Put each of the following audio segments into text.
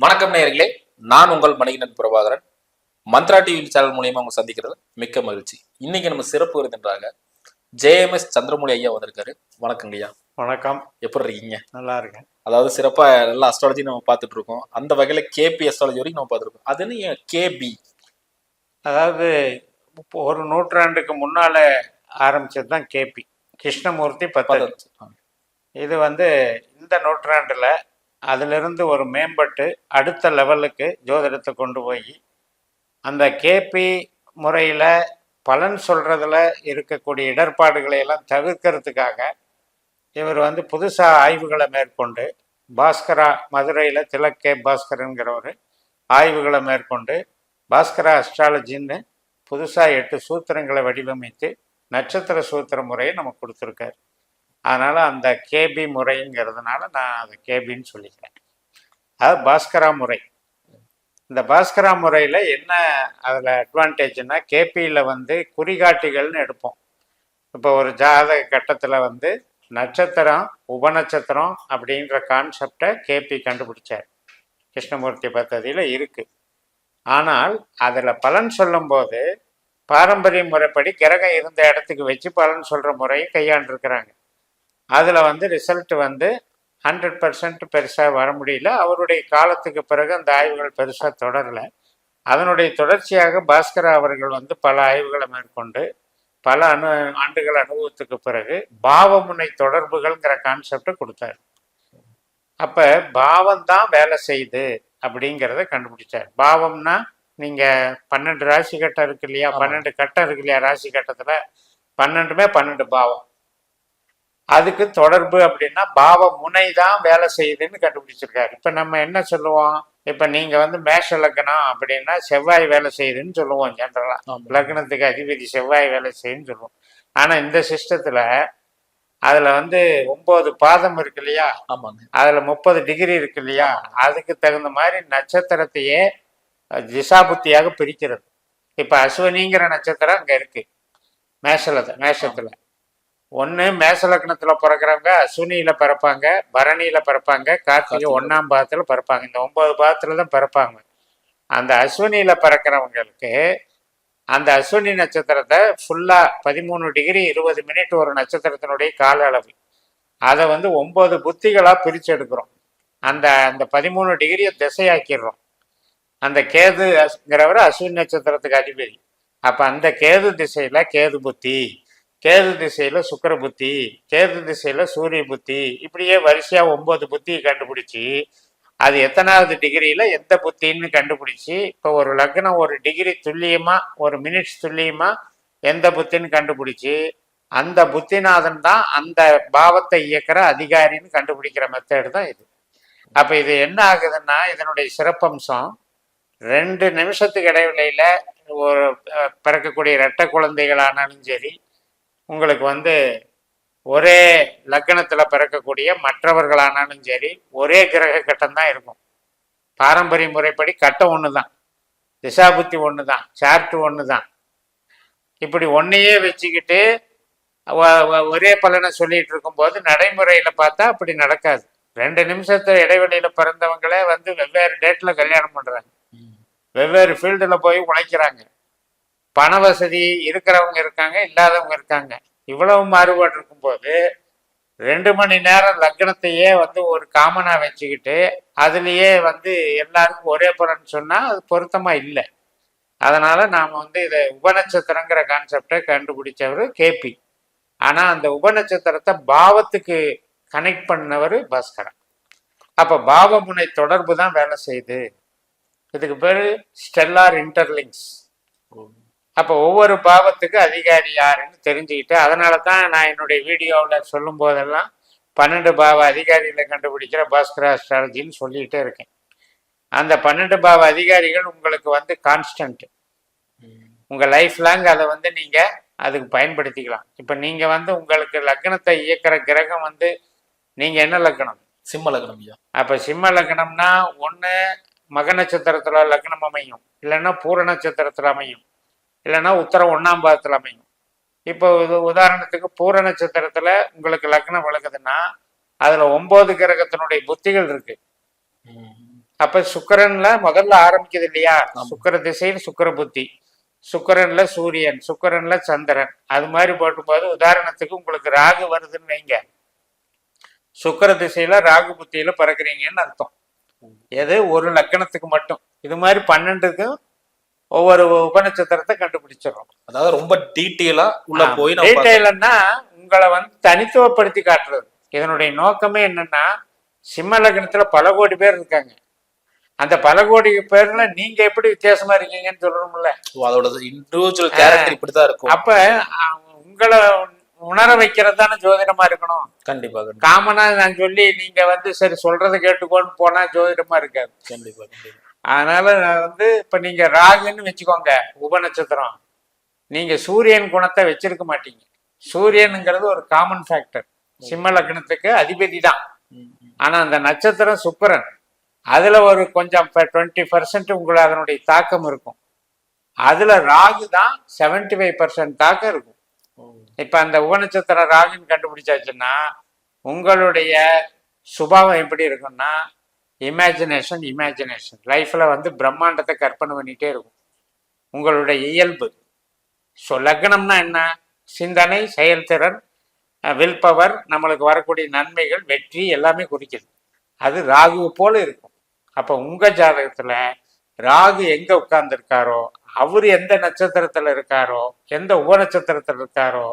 வணக்கம் நேயர்களே நான் உங்கள் மணிகண்டன் பிரபாகரன். மந்த்ரா டிவி சேனல் மூலியமா உங்க சந்திக்கிறது மிக்க மகிழ்ச்சி. இன்னைக்கு நம்ம சிறப்பு விருதுன்றாங்க ஜேஎம்எஸ் சந்திரமௌழி ஐயா வந்திருக்காரு. வணக்கங்க ஐயா. வணக்கம். எப்படி இருக்கீங்க? நல்லா இருக்கேன். அதாவது சிறப்பா நல்ல அஸ்ட்ராலஜி நம்ம பார்த்துட்டு இருக்கோம் அந்த வகையில கேபி அஸ்ட்ராலஜி வரைக்கும் நம்ம பார்த்துருக்கோம் அது என்ன கேபி அதாவது ஒரு நூற்றாண்டுக்கு முன்னால ஆரம்பிச்சது தான் கேபி கிருஷ்ணமூர்த்தி பத்தர் இது வந்து இந்த நூற்றாண்டில் அதிலிருந்து ஒரு மேம்பட்டு அடுத்த லெவலுக்கு ஜோதிடத்தை கொண்டு போய் அந்த கேபி முறையில் பலன் சொல்கிறதுல இருக்கக்கூடிய இடர்பாடுகளை எல்லாம் தவிர்க்கிறதுக்காக இவர் வந்து புதுசாக ஆய்வுகளை மேற்கொண்டு பாஸ்கரா மதுரையில் திலக்கே பாஸ்கரங்கிறவர் ஆய்வுகளை மேற்கொண்டு பாஸ்கரா அஸ்ட்ராலஜின்னு புதுசாக எட்டு சூத்திரங்களை வடிவமைத்து நட்சத்திர சூத்திர முறையை நமக்கு கொடுத்துருக்காரு. அதனால் அந்த கேபி முறைங்கிறதுனால நான் அதை கேபின்னு சொல்லிக்கிறேன். அது பாஸ்கரா முறை. இந்த பாஸ்கரா முறையில் என்ன அதில் அட்வான்டேஜ்னா கேபியில் வந்து குறிகாட்டிகள்னு எடுப்போம். இப்போ ஒரு ஜாதக கட்டத்தில் வந்து நட்சத்திரம் உபநட்சத்திரம் அப்படின்ற கான்செப்டை கேபி கண்டுபிடிச்சார். கிருஷ்ணமூர்த்தி பத்ததியில் இருக்குது ஆனால் அதில் பலன் சொல்லும்போது பாரம்பரிய முறைப்படி கிரகம் இருந்த இடத்துக்கு வச்சு பலன் சொல்கிற முறையை கையாண்டுருக்கிறாங்க. அதில் வந்து ரிசல்ட் வந்து ஹண்ட்ரட் பர்சன்ட் பெருசாக வர முடியல. அவருடைய காலத்துக்கு பிறகு அந்த ஆய்வுகள் பெருசாக தொடரலை. அதனுடைய தொடர்ச்சியாக பாஸ்கரா அவர்கள் வந்து பல ஆய்வுகளை மேற்கொண்டு பல அனு ஆண்டுகள் அனுபவத்துக்கு பிறகு பாவமுனை தொடர்புகள்ங்கிற கான்செப்டை கொடுத்தாரு. அப்போ பாவம் தான் வேலை செய்யுது அப்படிங்கிறத கண்டுபிடிச்சார். பாவம்னா நீங்கள் பன்னெண்டு ராசி கட்டம் இருக்கு இல்லையா. பன்னெண்டு கட்டம் இருக்கு இல்லையா? ராசி கட்டத்தில் பன்னெண்டுமே பன்னெண்டு பாவம். அதுக்கு தொடர்பு அப்படின்னா பாவ முனை தான் வேலை செய்யுதுன்னு கண்டுபிடிச்சிருக்காரு. இப்போ நம்ம என்ன சொல்லுவோம்? இப்போ நீங்கள் வந்து மேஷ லக்னம் அப்படின்னா செவ்வாய் வேலை செய்யுதுன்னு சொல்லுவோம் ஜென்ரலாக. லக்னத்துக்கு அதிபதி செவ்வாய் வேலை செய்யுன்னு சொல்லுவோம். ஆனால் இந்த சிஸ்டத்தில் அதில் வந்து ஒம்பது பாதம் இருக்கு இல்லையா? ஆமாங்க. அதில் முப்பது டிகிரி இருக்கு இல்லையா? அதுக்கு தகுந்த மாதிரி நட்சத்திரத்தையே திசாபுத்தியாக பிரிக்கிறது. இப்போ அஸ்வினிங்கிற நட்சத்திரம் அங்கே இருக்கு. மேஷல மேஷத்தில். ஒன்று மேஷ லக்னத்தில் பிறக்கிறவங்க அஸ்வினியில் பிறப்பாங்க பரணியில் பிறப்பாங்க கார்த்திகை. ஒன்றாம் பாதத்தில் பிறப்பாங்க. இந்த ஒன்பது பாதத்தில் தான் பிறப்பாங்க. அந்த அஸ்வினியில் பிறக்கிறவங்களுக்கு அந்த அஸ்வினி நட்சத்திரத்தை ஃபுல்லாக பதிமூணு டிகிரி இருபது மினிட் ஒரு நட்சத்திரத்தினுடைய கால அளவு. அதை வந்து ஒன்பது புத்திகளாக பிரித்து எடுக்கிறோம். அந்த அந்த பதிமூணு டிகிரியை திசையாக்கிடுறோம். அந்த கேதுங்கிறவர் அஸ்வினி நட்சத்திரத்துக்கு அதிபதி. அப்போ அந்த கேது திசையில் கேது புத்தி. கேது திசையில் சுக்கிர புத்தி கேது திசையில் சூரிய புத்தி இப்படியே வரிசையாக ஒம்பது புத்தியை கண்டுபிடிச்சி அது எத்தனாவது டிகிரியில் எந்த புத்தின்னு கண்டுபிடிச்சி இப்போ ஒரு லக்னம் ஒரு டிகிரி துல்லியமாக ஒரு மினிட்ஸ் துல்லியமாக எந்த புத்தின்னு கண்டுபிடிச்சி அந்த புத்திநாதன் தான் அந்த பாவத்தை இயக்கிற அதிகாரின்னு கண்டுபிடிக்கிற மெத்தேடு தான் இது. அப்போ இது என்ன ஆகுதுன்னா இதனுடைய சிறப்பம்சம் ரெண்டு நிமிஷத்துக்கு இடைவெளியில் ஒரு பிறக்கக்கூடிய இரட்டை குழந்தைகளானாலும் சரி உங்களுக்கு வந்து ஒரே லக்னத்தில் பிறக்கக்கூடிய மற்றவர்களானாலும் சரி ஒரே கிரக கட்டம் தான் இருக்கும். பாரம்பரிய முறைப்படி கட்டம் ஒன்று தான் திசாபுத்தி ஒன்று தான் சார்ட் ஒன்று தான் இப்படி ஒன்றையே வச்சுக்கிட்டு ஒரே பலனை சொல்லிட்டு இருக்கும்போது நடைமுறையில் பார்த்தா அப்படி நடக்காது. ரெண்டு நிமிஷத்து இடைவெளியில் பிறந்தவங்களே வந்து வெவ்வேறு டேட்டில் கல்யாணம் பண்ணுறாங்க. வெவ்வேறு ஃபீல்டில் போய் உழைக்கிறாங்க. பண வசதி இருக்கிறவங்க இருக்காங்க இல்லாதவங்க இருக்காங்க. இவ்வளவு மாறுபாடு இருக்கும்போது ரெண்டு மணி நேரம் லக்னத்தையே வந்து ஒரு காமனாக வச்சுக்கிட்டு அதுலேயே வந்து எல்லாருக்கும் ஒரே பலன் சொன்னால் அது பொருத்தமாக இல்லை. அதனால் நாம் வந்து இதை உபநட்சத்திரங்கிற கான்செப்டை கண்டுபிடிச்சவர் கேபி. ஆனால் அந்த உபநட்சத்திரத்தை பாவத்துக்கு கனெக்ட் பண்ணவர் பாஸ்கரன். அப்போ பாவமுனை தொடர்பு தான் வேலை செய்யுது. இதுக்கு பேர் ஸ்டெல்லார் இன்டர்லிங்ஸ் அப்போ ஒவ்வொரு பாவத்துக்கு அதிகாரி யாருன்னு தெரிஞ்சுக்கிட்டு அதனால தான் நான் என்னுடைய வீடியோவில் சொல்லும் போதெல்லாம் பன்னெண்டு பாவ அதிகாரிகளை கண்டுபிடிக்கிற பாஸ்கரா ஸ்ட்ராலஜின்னு சொல்லிக்கிட்டே இருக்கேன். அந்த பன்னெண்டு பாவ அதிகாரிகள் உங்களுக்கு வந்து கான்ஸ்டன்ட். உங்கள் லைஃப் லாங் அதை வந்து நீங்கள் அதுக்கு பயன்படுத்திக்கலாம். இப்போ நீங்கள் வந்து உங்களுக்கு லக்னத்தை இயக்கிற கிரகம் வந்து நீங்கள் என்ன லக்னம்? சிம்ம லக்னம் அப்போ சிம்ம லக்னம்னா ஒன்று மக நட்சத்திரத்தில் லக்னம் அமையும் இல்லைன்னா பூர நட்சத்திரத்தில் அமையும். இல்லைன்னா உத்தரம் ஒன்றாம் பாதத்தில் அமையும். இப்போ உதாரணத்துக்கு பூர நட்சத்திரத்தில் உங்களுக்கு லக்னம் விளக்குதுன்னா அதில் ஒம்பது கிரகத்தினுடைய புத்திகள் இருக்கு. அப்ப சுக்கிரன்ல முதல்ல ஆரம்பிக்குது இல்லையா. சுக்கிர திசையில் சுக்கிர புத்தி. சுக்கிரன்ல சூரியன் சுக்கிரன்ல சந்திரன். அது மாதிரி போட்டும்போது உதாரணத்துக்கு உங்களுக்கு ராகு வருதுன்னு வைங்க. சுக்கிர திசையில ராகு புத்தியில பிறக்குறீங்கன்னு அர்த்தம். எது? ஒரு லக்கணத்துக்கு மட்டும். இது மாதிரி பன்னெண்டுக்கும் ஒவ்வொரு உபநட்சத்திரத்தை கண்டுபிடிச்சிடும் அதாவது ரொம்ப டீட்டெயிலா உள்ள போய். டீட்டெயில்னா உங்களை வந்து தனித்துவப்படுத்தி காட்டுறது. இதனுடைய நோக்கமே என்னன்னா சிம்ம லக்னத்துல பல கோடி பேர் இருக்காங்க. அந்த பல கோடி பேர்ல நீங்க எப்படி வித்தியாசமா இருக்கீங்கன்னு சொல்லணும்ல. அதோட இண்டிவிஜுவல் கேரக்டர் இப்படிதான் இருக்கும். அப்ப உங்களை உணர வைக்கிறது தானே ஜோதிடமா இருக்கணும். கண்டிப்பா காமனா நான் சொல்லி நீங்க வந்து சரி சொல்றதை கேட்டுக்கோன்னு போனா ஜோதிடமா இருக்காது. கண்டிப்பா. அதனால நான் வந்து இப்ப நீங்க ராகுன்னு வச்சுக்கோங்க உபநட்சத்திரம். நீங்க சூரியன் குணத்தை வச்சிருக்க மாட்டீங்க. சூரியனுங்கிறது ஒரு காமன் ஃபேக்டர் சிம்ம லக்னத்துக்கு அதிபதி தான். ஆனா அந்த நட்சத்திரம் சுக்கிரன். அதுல ஒரு கொஞ்சம் டுவெண்ட்டி பர்சன்ட் உங்களை அதனுடைய தாக்கம் இருக்கும். அதுல ராகு தான் செவன்டி ஃபைவ் பர்சன்ட் தாக்கம் இருக்கும். இப்ப அந்த உபநட்சத்திரம் ராகுன்னு கண்டுபிடிச்சாச்சுன்னா உங்களுடைய சுபாவம் எப்படி இருக்கும்னா இமேஜினேஷன் இமேஜினேஷன் லைஃப்பில் வந்து பிரம்மாண்டத்தை கற்பனை பண்ணிகிட்டே இருக்கும். உங்களுடைய இயல்பு. ஸோ லக்னம்னா என்ன? சிந்தனை செயல்திறன் வில் பவர் நம்மளுக்கு வரக்கூடிய நன்மைகள் வெற்றி எல்லாமே குறிக்குது. அது ராகு போல இருக்கும். அப்போ உங்கள் ஜாதகத்தில் ராகு எங்கே உட்கார்ந்துருக்காரோ அவர் எந்த நட்சத்திரத்தில் இருக்காரோ எந்த உப நட்சத்திரத்தில் இருக்காரோ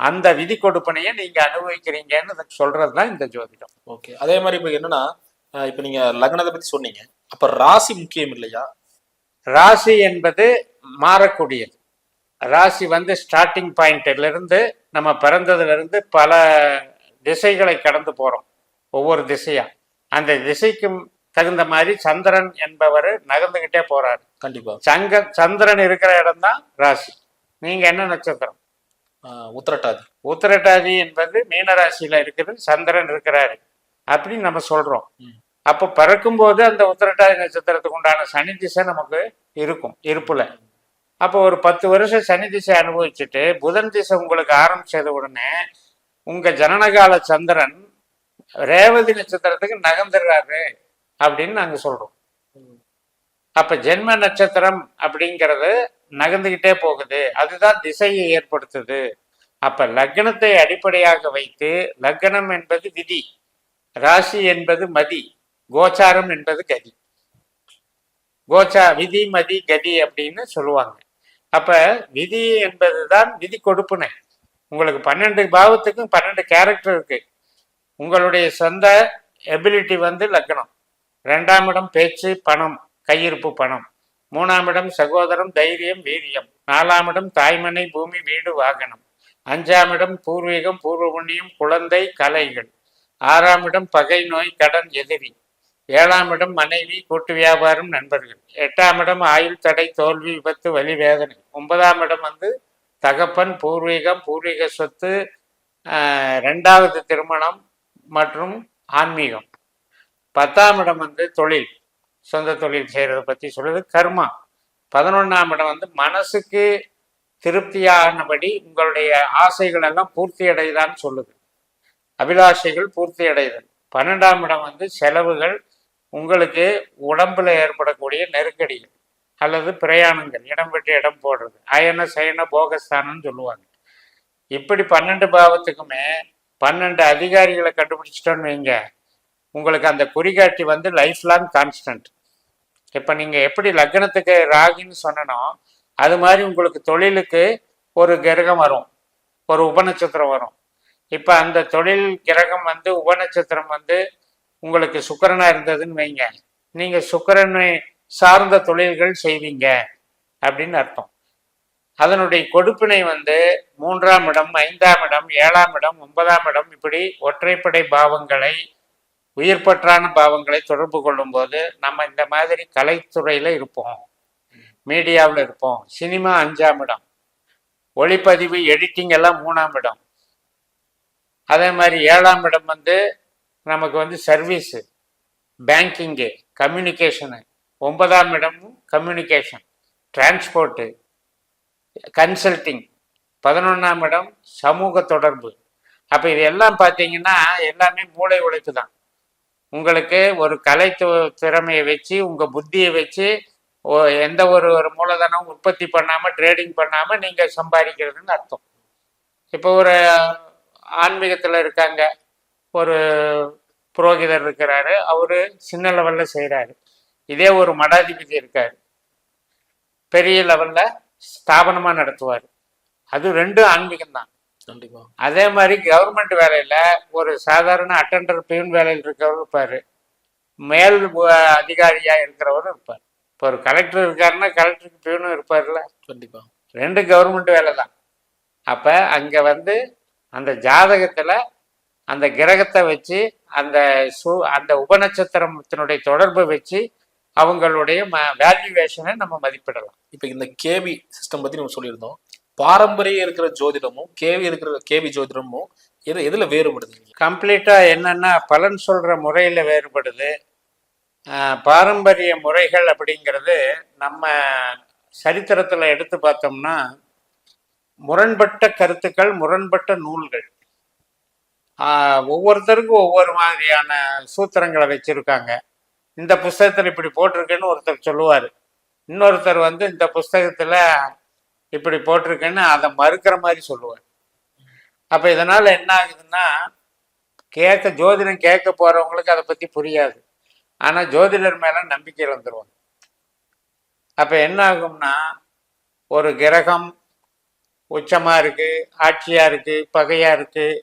அந்த விதி கொடுப்பனையை நீங்கள் அனுபவிக்கிறீங்கன்னு சொல்கிறது தான் இந்த ஜோதிடம். ஓகே அதே மாதிரி இப்போ என்னன்னா இப்ப நீங்க லக்னத்தை பத்தி சொன்னீங்க. அப்ப ராசி முக்கியம் இல்லையா? ராசி என்பது மாறக்கூடியது. ராசி வந்து ஸ்டார்டிங் பாயிண்ட்ல இருந்து நம்ம பிறந்ததுல இருந்து பல திசைகளை கடந்து போறோம். ஒவ்வொரு திசையா. அந்த திசைக்கும் தகுந்த மாதிரி சந்திரன் என்பவர் நகர்ந்துகிட்டே போறாரு. கண்டிப்பா. சங்க சந்திரன் இருக்கிற இடம் தான் ராசி. நீங்க என்ன நட்சத்திரம்? உத்திரட்டாதி. உத்திரட்டாதி என்பது மீன ராசியில இருக்குது. சந்திரன் இருக்கிறாரு. அப்படின்னு நம்ம சொல்றோம். அப்போ பிறக்கும்போது அந்த உத்திரட்டாதி நட்சத்திரத்துக்கு உண்டான சனி திசை நமக்கு இருக்கும் இருப்புல. அப்போ ஒரு பத்து வருஷம் சனி திசை அனுபவிச்சுட்டு புதன் திசை உங்களுக்கு ஆரம்பிச்சது உடனே உங்க ஜனனகால சந்திரன் ரேவதி நட்சத்திரத்துக்கு நகர்ந்துடுறாரு அப்படின்னு நாங்க சொல்றோம். அப்ப ஜென்ம நட்சத்திரம் அப்படிங்கிறது நகர்ந்துகிட்டே போகுது. அதுதான் திசையை ஏற்படுத்துது. அப்ப லக்னத்தை அடிப்படையாக வைத்து லக்னம் என்பது விதி. ராசி என்பது மதி கோச்சாரம் என்பது கதி. கோச்சா விதி மதி கதி அப்படின்னு சொல்லுவாங்க. அப்ப விதி என்பதுதான் விதி கொடுப்புனை உங்களுக்கு பன்னெண்டு பாவத்துக்கும் பன்னெண்டு கேரக்டர் இருக்கு. உங்களுடைய சொந்த எபிலிட்டி வந்து லக்னம் ரெண்டாம் இடம் பேச்சு பணம் கையிருப்பு பணம். மூணாம் இடம் சகோதரம் தைரியம் வீரியம். நாலாம் இடம் தாய்மனை பூமி வீடு வாகனம். அஞ்சாம் இடம் பூர்வீகம் பூர்வ புண்ணியம் குழந்தை கலைகள். ஆறாம் இடம் பகை நோய் கடன் எதிரி. ஏழாம் இடம் மனைவி கூட்டு வியாபாரம் நண்பர்கள். எட்டாம் இடம் ஆயுள் தடை தோல்வி விபத்து வலி வேதனை. ஒன்பதாம் இடம் வந்து தகப்பன் பூர்வீகம் பூர்வீக சொத்து ரெண்டாவது திருமணம் மற்றும் ஆன்மீகம். பத்தாம் இடம் வந்து தொழில். சொந்த தொழில் செய்கிறத பற்றி சொல்லுது. கர்மா. பதினொன்றாம் இடம் வந்து மனசுக்கு திருப்தியானபடி உங்களுடைய ஆசைகள் எல்லாம் பூர்த்தி அடையுதான்னு சொல்லுது. அபிலாஷைகள் பூர்த்தி அடையுதல் பன்னெண்டாம் இடம் வந்து செலவுகள் உங்களுக்கு உடம்புல ஏற்படக்கூடிய நெருக்கடிகள் அல்லது பிரயாணங்கள் இடம் விட்டு இடம் போடுறது அயன சயன போகஸ்தானம்னு சொல்லுவாங்க. இப்படி பன்னெண்டு பாவத்துக்குமே பன்னெண்டு அதிகாரிகளை கண்டுபிடிச்சிட்டோன்னு வைங்க உங்களுக்கு அந்த குறிகாட்டி வந்து லைஃப் லாங் கான்ஸ்டன்ட் இப்போ நீங்கள் எப்படி லக்னத்துக்கு ராகின்னு சொன்னனோ அது மாதிரி உங்களுக்கு தொழிலுக்கு ஒரு கிரகம் வரும் ஒரு உபநட்சத்திரம் வரும். இப்போ அந்த தொழில் கிரகம் வந்து உபநட்சத்திரம் வந்து உங்களுக்கு சுக்கிரனா இருந்ததுன்னு வைங்க. நீங்கள் சுக்கரனை சார்ந்த தொழில்கள் செய்வீங்க அப்படின்னு அர்த்தம். அதனுடைய கொடுப்பினை வந்து மூன்றாம் இடம் ஐந்தாம் இடம் ஏழாம் இடம் ஒன்பதாம் இடம் இப்படி ஒற்றைப்படை பாவங்களை உயிர்பற்றான பாவங்களை தொடர்பு கொள்ளும்போது நம்ம இந்த மாதிரி கலைத்துறையில இருப்போம். மீடியாவில் இருப்போம். சினிமா அஞ்சாம் இடம். ஒளிப்பதிவு எடிட்டிங் எல்லாம் மூணாம் இடம். அதே மாதிரி ஏழாம் இடம் வந்து நமக்கு வந்து சர்வீஸு பேங்கிங்கு கம்யூனிகேஷனு ஒன்பதாம் இடமும் கம்யூனிகேஷன் டிரான்ஸ்போர்ட்டு கன்சல்டிங் பதினொன்றாம் இடம் சமூக தொடர்பு. அப்போ இது எல்லாம் பார்த்தீங்கன்னா எல்லாமே மூளை உழைப்பு தான். உங்களுக்கு ஒரு கலை திறமையை வச்சு உங்கள் புத்தியை வச்சு ஓ- எந்த ஒரு ஒரு மூலதனம் உற்பத்தி பண்ணாமல் ட்ரேடிங் பண்ணாமல் நீங்கள் சம்பாதிக்கிறதுன்னு அர்த்தம். இப்போ ஒரு ஆன்மீகத்துல இருக்காங்க. ஒரு புரோகிதர் இருக்கிறாரு. அவரு சின்ன லெவல்ல செய்றாரு. இதே ஒரு மடாதிபதி இருக்காரு. பெரிய லெவல்ல ஸ்தாபனமா நடத்துவார். அது ரெண்டும் ஆன்மீகம் தான். கண்டிப்பா. அதே மாதிரி கவர்மெண்ட் வேலையில ஒரு சாதாரண அட்டெண்டர் பியூன் வேலையில் இருக்கிறவர் இருப்பாரு. மேல் உ- அதிகாரியா இருக்கிறவரும் இருப்பார். இப்போ ஒரு கலெக்டர் இருக்காருன்னா கலெக்டருக்கு பியூனும் இருப்பார்ல கண்டிப்பா. ரெண்டு கவர்மெண்ட் வேலை தான். அப்ப அங்க வந்து அந்த ஜாதகத்துல அந்த கிரகத்தை வச்சு அந்த சு அந்த உபநட்சத்திரத்தினுடைய தொடர்பை வச்சு அவங்களுடைய வேல்யூவேஷனை நம்ம மதிப்பிடலாம். இப்ப இந்த கேவி சிஸ்டம் பத்தி நம்ம சொல்லியிருந்தோம். பாரம்பரிய இருக்கிற ஜோதிடமும் கேவி இருக்கிற கேவி ஜோதிடமும் எது எதுல வேறுபடுது? கம்ப்ளீட்டா என்னன்னா பலன் சொல்ற முறையில வேறுபடுது. பாரம்பரிய முறைகள் அப்படிங்கிறது நம்ம சரித்திரத்துல எடுத்து பார்த்தோம்னா முரண்பட்ட கருத்துக்கள் முரண்பட்ட நூல்கள். ஒவ்வொருத்தருக்கும் ஒவ்வொரு மாதிரியான சூத்திரங்களை வச்சிருக்காங்க. இந்த புஸ்தகத்தில் இப்படி போட்டிருக்குன்னு ஒருத்தர் சொல்லுவார். இன்னொருத்தர் வந்து இந்த புஸ்தகத்துல இப்படி போட்டிருக்குன்னு அதை மறுக்கிற மாதிரி சொல்லுவார். அப்போ இதனால என்ன ஆகுதுன்னா கேட்க ஜோதிடம் கேட்க போறவங்களுக்கு அதை பத்தி புரியாது. ஆனால் ஜோதிடர் மேல நம்பிக்கை வந்துடுவாங்க அப்போ என்ன ஆகும்னா ஒரு கிரகம் உச்சமாக இருக்குது ஆட்சியாக இருக்குது பகையாக இருக்குது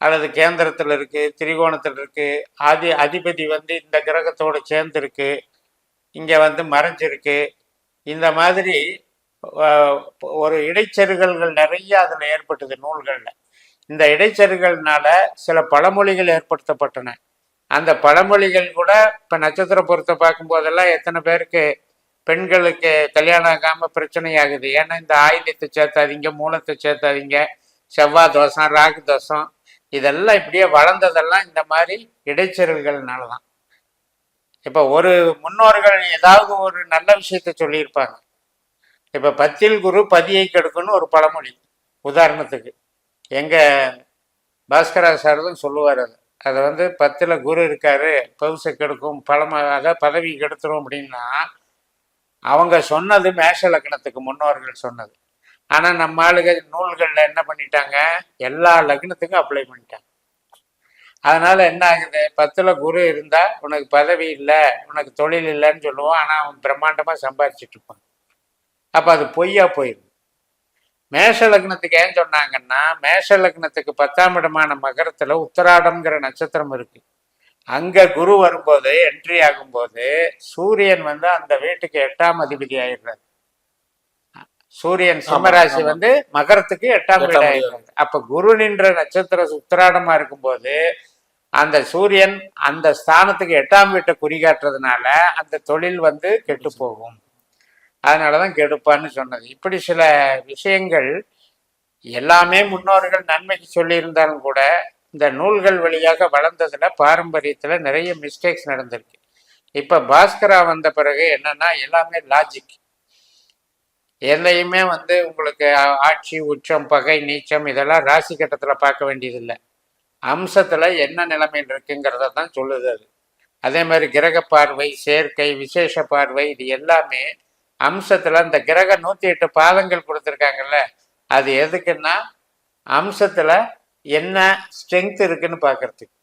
அல்லது கேந்திரத்தில் இருக்குது திரிகோணத்தில் இருக்குது ஆதி அதிபதி வந்து இந்த கிரகத்தோடு சேர்ந்து இங்கே வந்து மறைஞ்சிருக்கு. இந்த மாதிரி ஒரு இடைச்செருகல்கள் நிறைய அதில் ஏற்பட்டது நூல்களில். இந்த இடைச்செருகல்னால சில பழமொழிகள் ஏற்படுத்தப்பட்டன. அந்த பழமொழிகள் கூட இப்போ நட்சத்திர பொருத்தை பார்க்கும் போதெல்லாம் எத்தனை பேருக்கு பெண்களுக்கு கல்யாணம் ஆகாமல் பிரச்சனை ஆகுது ஏன்னா இந்த ஆயுதத்தை சேர்த்தாதீங்க மூலத்தை சேர்த்தாதீங்க செவ்வாய் தோஷம் ராகு தோஷம் இதெல்லாம் இப்படியே வளர்ந்ததெல்லாம் இந்த மாதிரி இடைச்சல்கள்னால தான் இப்போ ஒரு முன்னோர்கள் ஏதாவது ஒரு நல்ல விஷயத்த சொல்லியிருப்பாங்க. இப்போ பத்தில் குரு பதியை கெடுக்குன்னு ஒரு பழமொழி. உதாரணத்துக்கு எங்கள் பாஸ்கரா சார் சொல்லுவார் அது. அதை வந்து பத்தில் குரு இருக்காரு பவுசை கெடுக்கும் பழமாக பதவி கெடுத்துரும் அப்படின்னா அவங்க சொன்னது மேஷ லக்னத்துக்கு முன்னோர்கள் சொன்னது. ஆனா நம்ம ஆளுக நூல்கள்ல என்ன பண்ணிட்டாங்க? எல்லா லக்னத்துக்கும் அப்ளை பண்ணிட்டாங்க. அதனால என்ன ஆகுது? பத்துல குரு இருந்தா உனக்கு பதவி இல்லை உனக்கு தொழில் இல்லைன்னு சொல்லுவோம். ஆனா அவன் பிரம்மாண்டமா சம்பாரிச்சிட்டு இருப்பான். அப்ப அது பொய்யா போயிடும் மேஷ லக்னத்துக்கு ஏன் சொன்னாங்கன்னா மேஷ லக்னத்துக்கு பத்தாம் இடமான மகரத்துல உத்தராடம்ங்கிற நட்சத்திரம் இருக்கு. அங்க குரு வரும்போது என்ட்ரி ஆகும்போது சூரியன் வந்து அந்த வீட்டுக்கு எட்டாம் அதிபதி ஆயிடுறாரு சூரியன் சிம்மராசி. வந்து மகரத்துக்கு எட்டாம் வீடு எட்டாம் வீடு. ஆயிடுறாரு அப்ப குரு நின்ற நட்சத்திர உத்திராடமா இருக்கும்போது அந்த சூரியன் அந்த ஸ்தானத்துக்கு எட்டாம் வீட்டை குறிகாட்டுறதுனால அந்த தொழில் வந்து கெட்டு போகும் அதனாலதான் கெடுப்பான்னு சொன்னது இப்படி சில விஷயங்கள் எல்லாமே முன்னோர்கள் நன்மைக்கு சொல்லியிருந்தாலும் கூட இந்த நூல்கள் வழியாக வளர்ந்ததுல பாரம்பரியத்துல நிறைய மிஸ்டேக்ஸ் நடந்திருக்கு. இப்ப பாஸ்கரா வந்த பிறகு என்னன்னா எல்லாமே லாஜிக் எதையுமே வந்து உங்களுக்கு ஆட்சி உச்சம் பகை நீச்சம் இதெல்லாம் ராசி கட்டத்துல பார்க்க வேண்டியதில்லை. அம்சத்துல என்ன நிலைமையில் இருக்குங்கிறத தான் சொல்லுது அது. அதே மாதிரி கிரக பார்வை சேர்க்கை விசேஷ பார்வை இது எல்லாமே அம்சத்துல இந்த கிரக நூத்தி எட்டு பாதங்கள் கொடுத்துருக்காங்கல்ல அது எதுக்குன்னா அம்சத்துல என்ன ஸ்ட்ரென்த் இருக்குன்னு பார்க்கறதுக்கு